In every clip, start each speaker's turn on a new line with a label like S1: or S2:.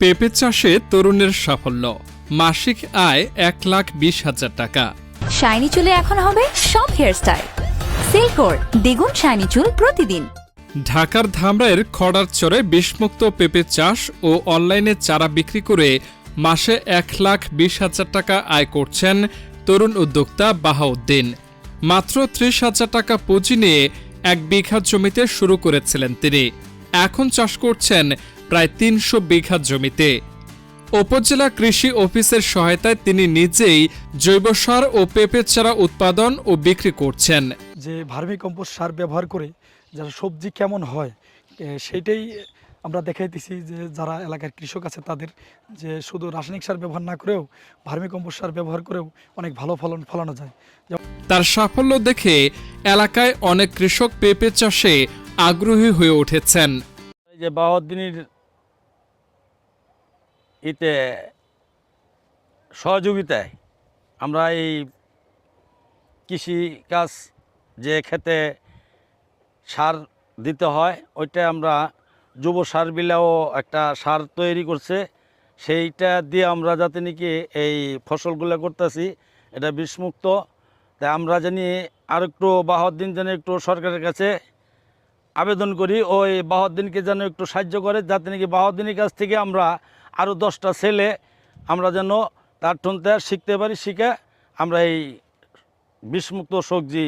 S1: পেঁপে চাষে তরুণের সাফল্য। মাসিক আয় এক লাখ বিশ হাজার টাকা।
S2: শাইনি চুলে এখন হবে সব হেয়ারস্টাইল। সিল্কোর দ্বিগুণ শাইনি চুল প্রতিদিন।
S1: ঢাকার ধামরাইয়ের খড়ার চরে বিষমুক্ত পেঁপে চাষ ও অনলাইনে চারা বিক্রি করে মাসে এক লাখ বিশ হাজার টাকা আয় করছেন তরুণ উদ্যোক্তা বাহাউদ্দিন। মাত্র ত্রিশ হাজার টাকা পুঁজি নিয়ে এক বিঘা জমিতে শুরু করেছিলেন তিনি। এখন চাষ করছেন প্রায় তিনশো বিঘা জমিতে। উপজেলা কৃষি অফিসের সহায়তায় তিনি নিজেই জৈব সার ও পেঁপে চারা উৎপাদন ও বিক্রি করছেন।
S3: যে ভার্মি কম্পোস্ট সার ব্যবহার করে যারা সবজি কেমন হয় সেইটাই আমরা দেখাইতেছি যে যারা এলাকার কৃষক আছে তাদের যে শুধু রাসায়নিক সার ব্যবহার না করেও ভার্মি কম্পোস্ট সার ব্যবহার করেও অনেক ভালো ফলন ফলানো যায়।
S1: তার সাফল্য দেখে এলাকায় অনেক কৃষক পেঁপে চাষে আগ্রহী হয়ে উঠেছেন।
S4: এই যে বাহাদ্দিনীর ইতে সহযোগিতায় আমরা এই কৃষি কাজ যে খেতে সার দিতে হয়, ওইটা আমরা যুব সার বিলাও একটা সার তৈরি করছে। সেইটা দিয়ে আমরা যাতে নাকি এই ফসলগুলো করতেছি, এটা বিষমুক্ত। তাই আমরা জানি আর একটু বাহাদ্দিন যেন একটু সরকারের কাছে আবেদন করি, ওই বাহাদ্দিনকে যেন একটু সাহায্য করে, যাতে নাকি বাহাদ্দিনের কাছ থেকে আমরা আরও দশটা ছেলে আমরা যেন তার ঠনতে শিখতে পারি শিখে আমরা এই বিষমুক্ত সবজি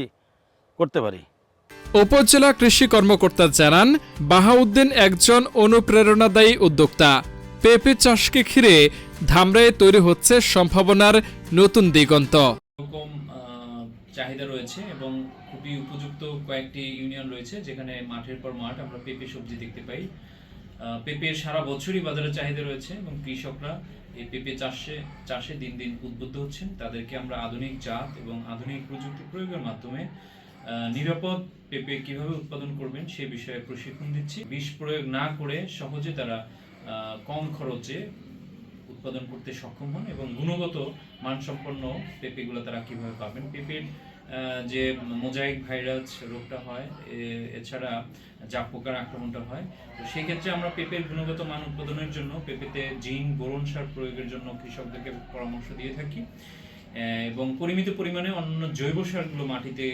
S4: করতে পারি।
S1: উপজেলা কৃষি কর্মকর্তা জানান বাহাউদ্দিন একজন অনুপ্রেরণাদায়ী উদ্যোক্তা। পেঁপে চাষকে ঘিরে ধামরায় তৈরি হচ্ছে সম্ভাবনার নতুন দিগন্ত।
S5: চাহিদা রয়েছে এবং খুবই উপযুক্ত কয়েকটি ইউনিয়ন রয়েছে যেখানে মাঠের পর মাঠ আমরা পেঁপে সবজি দেখতে পাই। পেঁপের সারা বছরই বাজারে চাহিদা রয়েছে এবং কৃষকরা এই পেঁপে চাষে চাষে দিন দিন উদ্বুদ্ধ হচ্ছেন। তাদেরকে আমরা আধুনিক জাত এবং আধুনিক প্রযুক্তি প্রয়োগের মাধ্যমে নিরাপদ পেঁপে কীভাবে উৎপাদন করবেন সে বিষয়ে প্রশিক্ষণ দিচ্ছি। বিষ প্রয়োগ না করে সহজে তারা কম খরচে উৎপাদন করতে সক্ষম হন এবং গুণগত মানসম্পন্ন পেঁপেগুলো তারা কীভাবে পাবেন। পেঁপের যে মোজাইক ভাইরাস রোগটা হয় এছাড়া জাপ পোকার আক্রমণটা হয়। তো সেক্ষেত্রে আমরা পেঁপের গুণগত মান উৎপাদনের জন্য, পেঁপেতে জিঙ্ক বোরন সার প্রয়োগের জন্য কৃষকদেরকে পরামর্শ দিয়ে থাকি। এবং পরিমিত পরিমাণে অন্য জৈব সারগুলো মাটিতে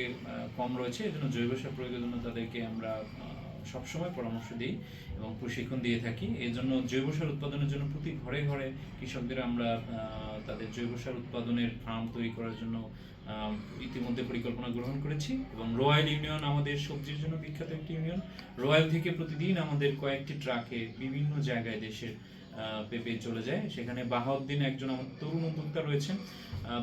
S5: কম রয়েছে। এজন্য জৈব সার প্রয়োগের জন্য তাদেরকে আমরা সবসময় পরামর্শ দিই এবং প্রশিক্ষণ দিয়ে থাকি। এই জন্য জৈব সার উৎপাদনের জন্য প্রতি ঘরে ঘরে কৃষকদের আমরা তাদের জৈব সার উৎপাদনের ফার্ম তৈরি করার জন্য ইতিমধ্যে পরিকল্পনা গ্রহণ করেছি এবং রয়্যাল ইউনিয়ন আমাদের সবজির জন্য বিখ্যাত একটি ইউনিয়ন। রয়্যাল থেকে প্রতিদিন আমাদের কয়েকটি ট্রাকে বিভিন্ন জায়গায় দেশের পেঁপে চলে যায়। সেখানে বাহাউদ্দিন একজন আমাদের তরুণ উদ্যোক্তা রয়েছেন।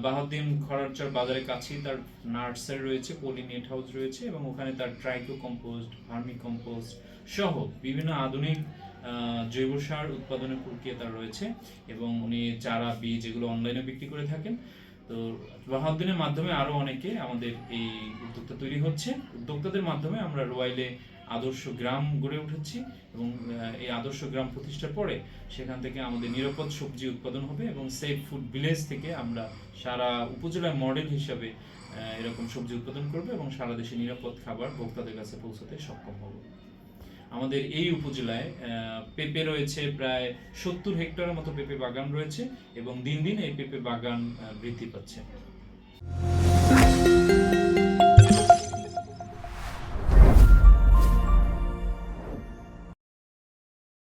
S5: বাহাউদ্দিন খরারচর বাজারের কাছেই তার নার্সারি রয়েছে, পলি নেট হাউস রয়েছে এবং ওখানে তার ট্রাইকো কম্পোস্ট ভার্মি কম্পোস্ট সহ বিভিন্ন আধুনিক জৈব সার উৎপাদনের প্রক্রিয়া তার রয়েছে এবং উনি চারা, বীজ এগুলো অনলাইনে বিক্রি করে থাকেন। তো বাহাউদ্দিনের মাধ্যমে আরও অনেকে আমাদের এই উদ্যোক্তা তৈরি হচ্ছে। উদ্যোক্তাদের মাধ্যমে আমরা রোয়াইলে আদর্শ গ্রাম গড়ে উঠেছি এবং এই আদর্শ গ্রাম প্রতিষ্ঠার পরে সেখান থেকে আমাদের নিরাপদ সবজি উৎপাদন হবে এবং সেফ ফুড ভিলেজ থেকে আমরা সারা উপজেলার মডেল হিসাবে এরকম সবজি উৎপাদন করবে এবং সারা দেশে নিরাপদ খাবার ভোক্তাদের কাছে পৌঁছাতে সক্ষম হব। আমাদের এই উপজেলায় পেঁপে রয়েছে প্রায় সত্তর হেক্টরের মতো পেঁপে বাগান রয়েছে এবং দিন দিন এই পেঁপে বাগান বৃদ্ধি পাচ্ছে।